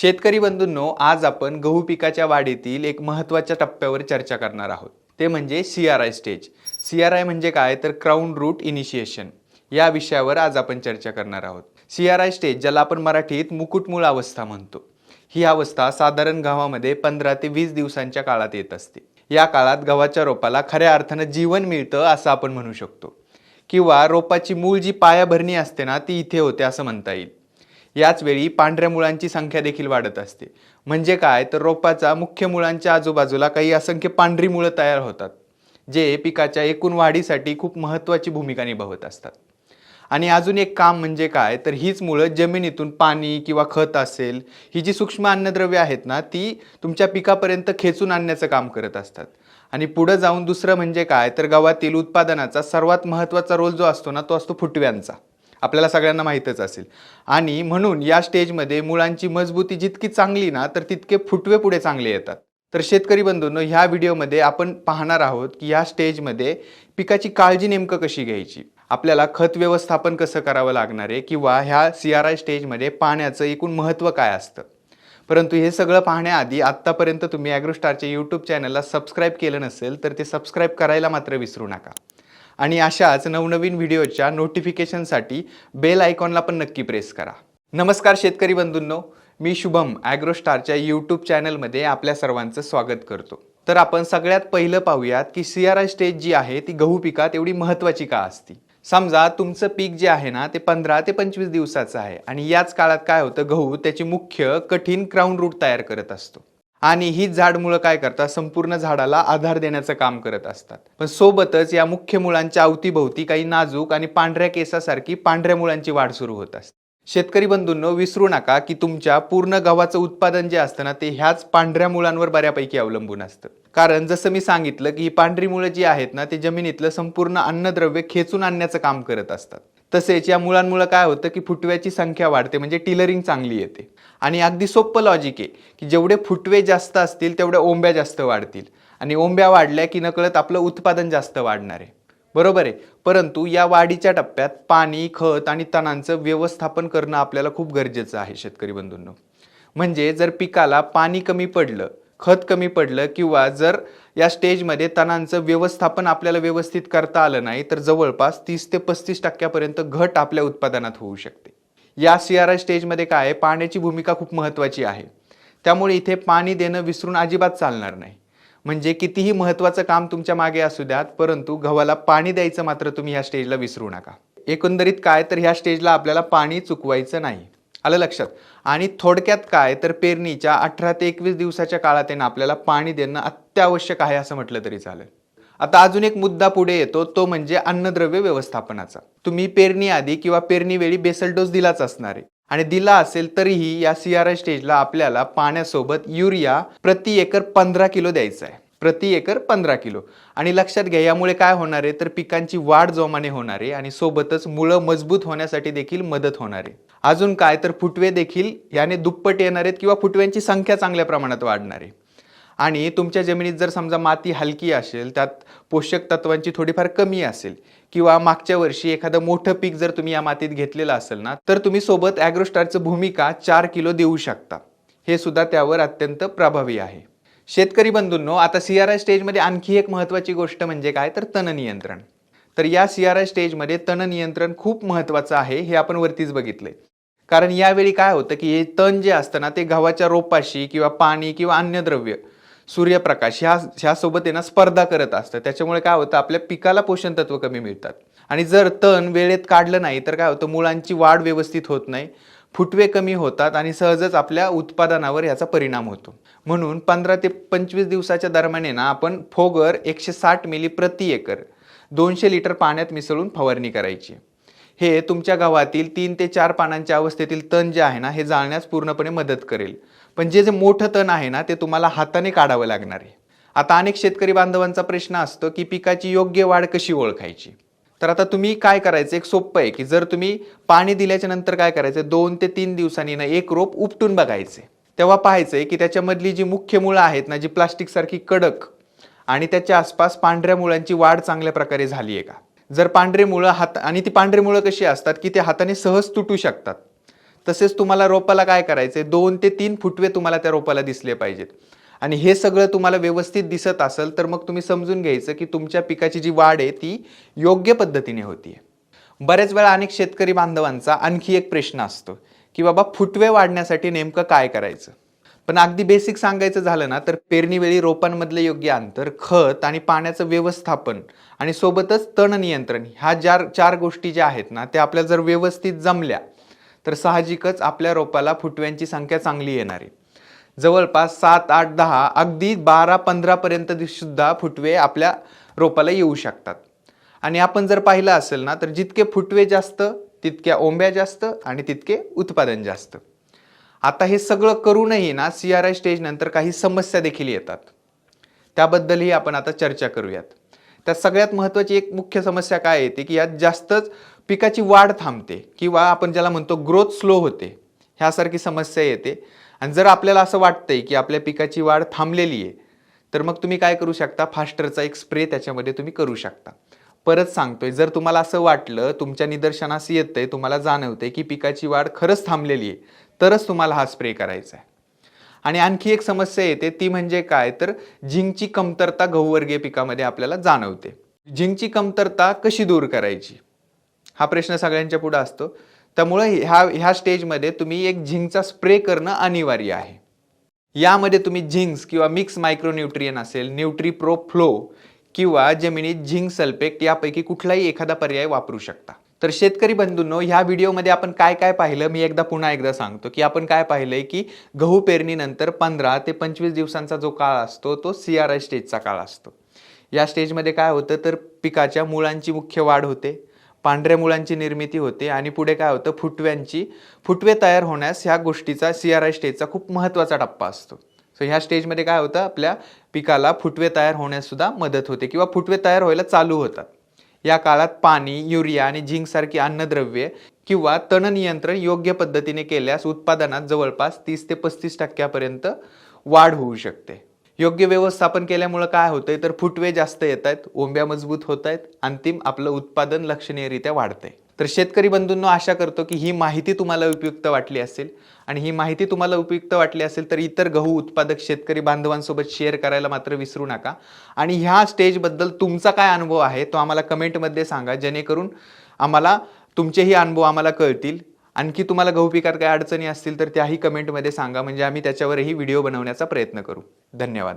शेतकरी बंधूंनो आज आपण गहू पिकाच्या वाढीतील एक महत्त्वाच्या टप्प्यावर चर्चा करणार आहोत. ते म्हणजे C R I stage C R I म्हणजे काय? तर क्राऊन रूट इनिशिएशन या विषयावर आज आपण चर्चा करणार आहोत. सी आर आय स्टेज ज्याला आपण मराठीत मुकुटमूळ अवस्था म्हणतो. ही अवस्था साधारण गव्हामध्ये पंधरा ते वीस दिवसांच्या काळात येत असते. या काळात गव्हाच्या रोपाला खऱ्या अर्थानं जीवन मिळतं असं आपण म्हणू शकतो. किंवा रोपाची मूळ जी पायाभरणी असते ना ती इथे होते असं म्हणता येईल. याचवेळी पांढऱ्या मुळांची संख्या देखील वाढत असते. म्हणजे काय? तर रोपाचा मुख्य मुळांच्या आजूबाजूला काही असंख्य पांढरी मुळं तयार होतात जे पिकाच्या एकूण वाढीसाठी खूप महत्त्वाची भूमिका निभावत असतात. आणि अजून एक काम म्हणजे काय? तर हीच मुळं जमिनीतून पाणी किंवा खत असेल ही जी सूक्ष्म अन्नद्रव्य आहेत ना ती तुमच्या पिकापर्यंत खेचून आणण्याचं काम करत असतात. आणि पुढं जाऊन दुसरं म्हणजे काय? तर गव्हातील उत्पादनाचा सर्वात महत्त्वाचा रोल जो असतो ना तो असतो फुटव्यांचा. आपल्याला सगळ्यांना माहीतच असेल. आणि म्हणून या स्टेजमध्ये मुळांची मजबूती जितकी चांगली ना तर तितके फुटवे पुढे चांगले येतात. तर शेतकरी बंधूंनो ह्या व्हिडिओमध्ये आपण पाहणार आहोत की या स्टेजमध्ये पिकाची काळजी नेमकं कशी घ्यायची? आपल्याला खत व्यवस्थापन कसं करावं लागणार आहे किंवा ह्या सी आर आय स्टेजमध्ये पाण्याचं एकूण महत्त्व काय असतं? परंतु हे सगळं पाहण्याआधी आत्तापर्यंत तुम्ही ॲग्रोस्टारच्या यूट्यूब चॅनलला सबस्क्राईब केलं नसेल तर ते सबस्क्राईब करायला मात्र विसरू नका. आणि अशाच नवनवीन व्हिडिओच्या नोटिफिकेशनसाठी बेल आयकॉनला पण नक्की प्रेस करा. नमस्कार शेतकरी बंधूंनो मी शुभम ॲग्रोस्टारच्या यूट्यूब चॅनलमध्ये आपल्या सर्वांचं स्वागत करतो. तर आपण सगळ्यात पहिलं पाहूयात की सी आर आय स्टेज जी आहे ती गहू पिकात एवढी महत्त्वाची का असती? समजा तुमचं पीक जे आहे ना ते पंधरा ते पंचवीस दिवसाचं आहे आणि याच काळात काय होतं गहू त्याची मुख्य कठीण क्राऊन रूट तयार करत असतो. आणि ही झाडमुळं काय करतात? संपूर्ण झाडाला आधार देण्याचं काम करत असतात. पण सोबतच या मुख्य मुळांच्या अवतीभोवती काही नाजूक आणि पांढऱ्या केसासारखी पांढऱ्या मुळांची वाढ सुरू होत असते. शेतकरी बंधूंनो विसरू नका की तुमच्या पूर्ण गव्हाचं उत्पादन जे असतं ना ते ह्याच पांढऱ्या मुळांवर बऱ्यापैकी अवलंबून असतं. कारण जसं मी सांगितलं की ही पांढरी मुळं जी आहेत ना ते जमिनीतलं संपूर्ण अन्नद्रव्य खेचून आणण्याचं काम करत असतात. तसेच या मुळांमुळं काय होतं की फुटव्याची संख्या वाढते म्हणजे टिलरिंग चांगली येते. आणि अगदी सोपं लॉजिक आहे की जेवढे फुटवे जास्त असतील तेवढ्या ओंब्या जास्त वाढतील. आणि ओंब्या वाढल्या की नकळत आपलं उत्पादन जास्त वाढणार आहे. बरोबर आहे? परंतु या वाढीच्या टप्प्यात पाणी खत आणि तणांचं व्यवस्थापन करणं आपल्याला खूप गरजेचं आहे शेतकरी बंधूंनो. म्हणजे जर पिकाला पाणी कमी पडलं खत कमी पडलं किंवा जर या स्टेजमध्ये तणांचं व्यवस्थापन आपल्याला व्यवस्थित करता आलं नाही तर जवळपास तीस ते पस्तीस टक्क्यापर्यंत घट आपल्या उत्पादनात होऊ शकते. या सी आर आय स्टेजमध्ये काय आहे? पाण्याची भूमिका खूप महत्त्वाची आहे. त्यामुळे इथे पाणी देणं विसरून अजिबात चालणार नाही. म्हणजे कितीही महत्त्वाचं काम तुमच्या मागे असू द्यात परंतु गव्हाला पाणी द्यायचं मात्र तुम्ही ह्या स्टेजला विसरू नका. एकंदरीत काय? तर ह्या स्टेजला आपल्याला पाणी चुकवायचं नाही. आलं लक्षात. आणि थोडक्यात काय तर पेरणीच्या अठरा ते एकवीस दिवसाच्या काळात आपल्याला पाणी देणं अत्यावश्यक आहे असं म्हटलं तरी चालेल. आता अजून एक मुद्दा पुढे येतो तो म्हणजे अन्नद्रव्य व्यवस्थापनाचा. तुम्ही पेरणी आधी किंवा पेरणीवेळी बेसल डोस दिलाच असणार आहे. आणि दिला असेल तरीही या सीआरआय स्टेजला आपल्याला पाण्यासोबत युरिया प्रति एकर पंधरा किलो द्यायचा आहे. प्रति एकर पंधरा किलो. आणि लक्षात घ्या यामुळे काय होणार आहे? तर पिकांची वाढ जोमाने होणार आहे आणि सोबतच मुळं मजबूत होण्यासाठी देखील मदत होणार आहे. अजून काय? तर फुटवे देखील याने दुप्पट येणार आहेत किंवा फुटव्यांची संख्या चांगल्या प्रमाणात वाढणार आहे. आणि तुमच्या जमिनीत जर समजा माती हलकी असेल त्यात पोषक तत्वांची थोडीफार कमी असेल किंवा मागच्या वर्षी एखादं मोठं पीक जर तुम्ही या मातीत घेतलेलं असेल ना तर तुम्ही सोबत ॲग्रोस्टारचं भूमिका चार किलो देऊ शकता. हे सुद्धा त्यावर अत्यंत प्रभावी आहे. शेतकरी बंधूंनो आता सी आर आय स्टेजमध्ये आणखी एक महत्त्वाची गोष्ट म्हणजे काय? तर तण नियंत्रण. तर या सी आर आय स्टेजमध्ये तण नियंत्रण खूप महत्त्वाचं आहे हे आपण वरतीच बघितलंय. कारण यावेळी काय होतं की हे तण जे असतं ना ते गव्हाच्या रोपाशी किंवा पाणी किंवा अन्य द्रव्य सूर्यप्रकाश ह्या ह्यासोबत आहे ना स्पर्धा करत असतं. त्याच्यामुळे काय होतं आपल्या पिकाला पोषण तत्व कमी मिळतात. आणि जर तण वेळेत काढलं नाही तर काय होतं मुळांची वाढ व्यवस्थित होत नाही. फुटवे कमी होतात आणि सहजच आपल्या उत्पादनावर याचा परिणाम होतो. म्हणून पंधरा ते पंचवीस दिवसाच्या दरम्यान आहे ना आपण फोगर एकशे साठ मिली प्रति एकर दोनशे लिटर पाण्यात मिसळून फवारणी करायची. हे तुमच्या गावातील तीन ते चार पानांच्या अवस्थेतील तण जे आहे ना हे जाळण्यास पूर्णपणे मदत करेल. पण जे जे मोठं तण आहे ना ते तुम्हाला हाताने काढावं लागणार आहे. आता अनेक शेतकरी बांधवांचा प्रश्न असतो की पिकाची योग्य वाढ कशी ओळखायची? तर आता तुम्ही काय करायचं? एक सोपं आहे की जर तुम्ही पाणी दिल्याच्या नंतर काय करायचं? दोन ते तीन दिवसांनी ना एक रोप उपटून बघायचे. तेव्हा पाहायचंय की त्याच्यामधली जी मुख्य मुळं आहेत ना जी प्लास्टिकसारखी कडक आणि त्याच्या आसपास पांढऱ्या मुळांची वाढ चांगल्या प्रकारे झाली आहे का? जर पांढरे मुळं हात आणि ती पांढरे मुळं कशी असतात की ते हाताने सहज तुटू शकतात? तसेच तुम्हाला रोपाला काय करायचे दोन ते तीन फुटवे तुम्हाला त्या रोपाला दिसले पाहिजेत. आणि हे सगळं तुम्हाला व्यवस्थित दिसत असेल तर मग तुम्ही समजून घ्यायचं की तुमच्या पिकाची जी वाढ आहे ती योग्य पद्धतीने होतीये. बऱ्याच वेळा अनेक शेतकरी बांधवांचा आणखी एक प्रश्न असतो की बाबा फुटवे वाढण्यासाठी नेमकं काय करायचं? पण अगदी बेसिक सांगायचं झालं ना तर पेरणीवेळी रोपांमधले योग्य अंतर खत आणि पाण्याचं व्यवस्थापन आणि सोबतच तण नियंत्रण ह्या ज्या चार गोष्टी ज्या आहेत ना त्या आपल्या जर व्यवस्थित जमल्या तर साहजिकच आपल्या रोपाला फुटव्यांची संख्या चांगली येणार आहे. जवळपास सात आठ दहा अगदी बारा पंधरापर्यंत सुद्धा फुटवे आपल्या रोपाला येऊ शकतात. आणि आपण जर पाहिलं असेल ना तर जितके फुटवे जास्त तितक्या ओंब्या जास्त आणि तितके उत्पादन जास्त. आता हे सगळं करूनही ना सी आर आय स्टेज नंतर काही समस्या देखील येतात. त्याबद्दलही आपण आता चर्चा करूयात. त्या सगळ्यात महत्त्वाची एक मुख्य समस्या काय येते की यात जास्तच पिकाची वाढ थांबते किंवा आपण ज्याला म्हणतो ग्रोथ स्लो होते ह्यासारखी समस्या येते. आणि जर आपल्याला असं वाटतंय की आपल्या पिकाची वाढ थांबलेली आहे तर मग तुम्ही काय करू शकता? फास्टरचा एक स्प्रे त्याच्यामध्ये तुम्ही करू शकता. परत सांगतोय जर तुम्हाला असं वाटलं तुमच्या निदर्शनास येतंय तुम्हाला जाणवते की पिकाची वाढ खरंच थांबलेली आहे तरच तुम्हाला हा स्प्रे करायचा आहे. आणि आणखी एक समस्या येते ती म्हणजे काय? तर झिंकची कमतरता गहूवर्गीय पिकामध्ये आपल्याला जाणवते. झिंकची कमतरता कशी दूर करायची? हा प्रश्न सगळ्यांच्या पुढे असतो. त्यामुळे ह्या ह्या स्टेजमध्ये तुम्ही एक झिंकचा स्प्रे करणं अनिवार्य आहे. यामध्ये तुम्ही झिंक्स किंवा मिक्स मायक्रोन्यूट्रियन असेल न्यूट्री प्रो फ्लो किंवा जमिनीत झिंक सल्फेट यापैकी कुठलाही एखादा पर्याय वापरू शकता. तर शेतकरी बंधूंनो ह्या व्हिडिओमध्ये आपण काय काय पाहिलं? मी एकदा पुन्हा एकदा सांगतो की आपण काय पाहिलंय की गहू पेरणीनंतर पंधरा ते पंचवीस दिवसांचा जो काळ असतो तो सी आर आय स्टेजचा काळ असतो. या स्टेजमध्ये काय होतं? तर पिकाच्या मुळांची मुख्य वाढ होते. पांढऱ्या मुळांची निर्मिती होते आणि पुढे काय होतं? फुटव्यांची फुटवे तयार होण्यास ह्या गोष्टीचा सी आर आय स्टेजचा खूप महत्त्वाचा टप्पा असतो. सो ह्या स्टेजमध्ये काय होतं? आपल्या पिकाला फुटवे तयार होण्याससुद्धा मदत होते किंवा फुटवे तयार व्हायला चालू होतात. या काळात पाणी युरिया आणि झिंकसारखी अन्नद्रव्ये किंवा तण नियंत्रण योग्य पद्धतीने केल्यास उत्पादनात जवळपास तीस ते पस्तीस टक्क्यापर्यंत वाढ होऊ शकते. योग्य व्यवस्थापन केल्यामुळं काय होतंय? तर फुटवे जास्त येत आहेत ओंब्या मजबूत होत आहेत अंतिम आपलं उत्पादन लक्षणीयरित्या वाढतंय. तर शेतकरी बंधूंनो आशा करतो की ही माहिती तुम्हाला उपयुक्त वाटली असेल. आणि ही माहिती तुम्हाला उपयुक्त वाटली असेल तर इतर गहू उत्पादक शेतकरी बांधवांसोबत शेअर करायला मात्र विसरू नका. आणि ह्या स्टेजबद्दल तुमचा काय अनुभव आहे तो आम्हाला कमेंटमध्ये सांगा जेणेकरून आम्हाला तुमचेही अनुभव आम्हाला कळतील. आणखी तुम्हाला गहू पिकात काही अडचणी असतील तर त्याही कमेंटमध्ये सांगा. म्हणजे आम्ही त्याच्यावरही व्हिडिओ बनवण्याचा प्रयत्न करू. धन्यवाद.